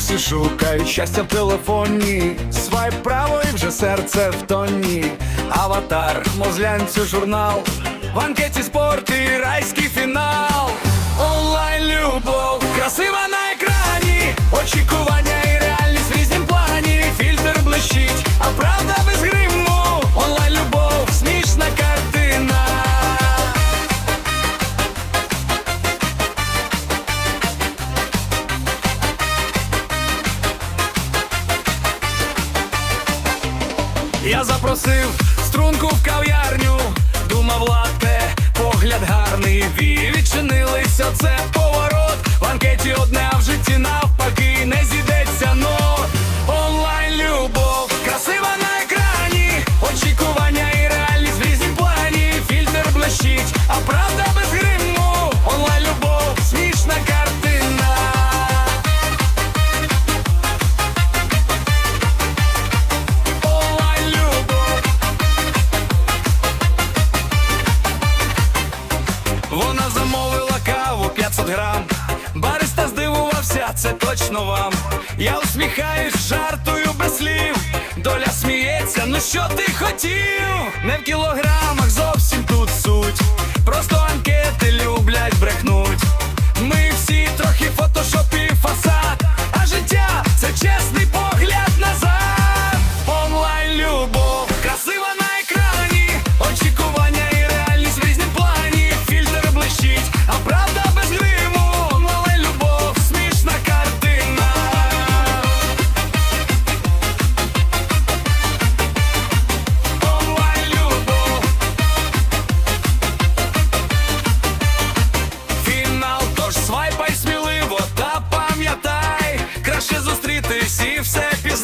шукають щастя в телефоні. Свайп право і вже серце в тоні. Аватар, мозлянцю журнал. В анкеті спорт Я запросив струнку в кав'ярню, думав латте, погляд гарний, вії відчинилися, це поворот. В анкеті одне, а в житті навпаки. Не зійдеться, 500 грам. Бариста здивувався, це точно вам. Я усміхаюсь, жартую без слів. Доля сміється, ну що ти хотів? Не в кілограмах зовсім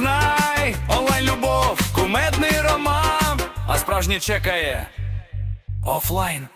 пізнай. Онлайн любов, кумедний роман, а справжнє чекає офлайн.